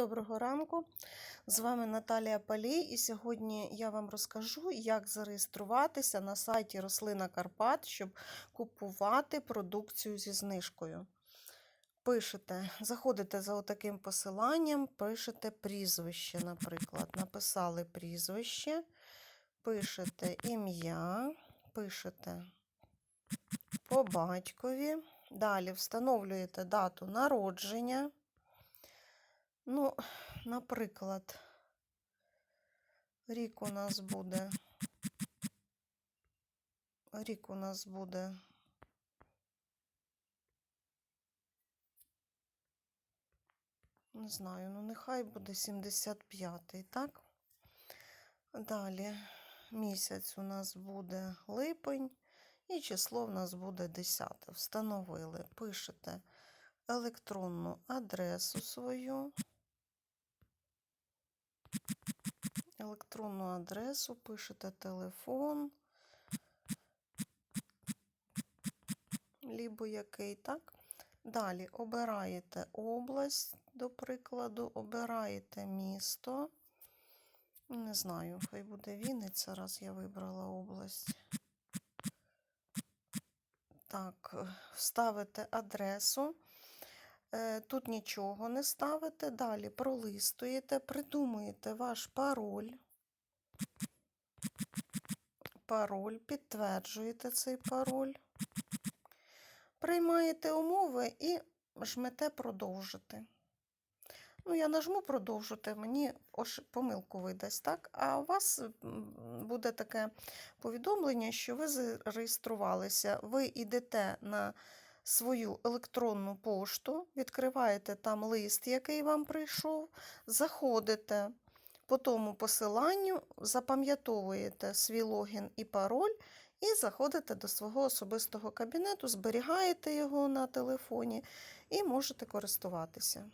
Доброго ранку! З вами Наталія Палій, і сьогодні я вам розкажу, як зареєструватися на сайті Рослина Карпат, щоб купувати продукцію зі знижкою. Пишете, заходите за отаким посиланням, пишете прізвище, наприклад. Написали прізвище, пишете ім'я, пишете по батькові. Далі встановлюєте дату народження. Ну, наприклад, рік у нас буде. Рік у нас буде. Не знаю, ну нехай буде 75-й, так? Далі місяць у нас буде липень, і число в нас буде 10. Встановили, пишете електронну адресу свою. Електронну адресу, пишете телефон, лібо який, так? Далі обираєте область, до прикладу, обираєте місто. Не знаю, хай буде Вінниця, раз я вибрала область. Так, вставите адресу. Е, Тут нічого не ставите. Далі пролистуєте, придумуєте ваш пароль. Пароль, підтверджуєте цей пароль. Приймаєте умови і жмете продовжити. Ну, я нажму продовжити, мені ось помилку видасть, так? А у вас буде таке повідомлення, що ви зареєструвалися. Ви йдете на свою електронну пошту, відкриваєте там лист, який вам прийшов, заходите по тому посиланню, запам'ятовуєте свій логін і пароль і заходите до свого особистого кабінету, зберігаєте його на телефоні і можете користуватися.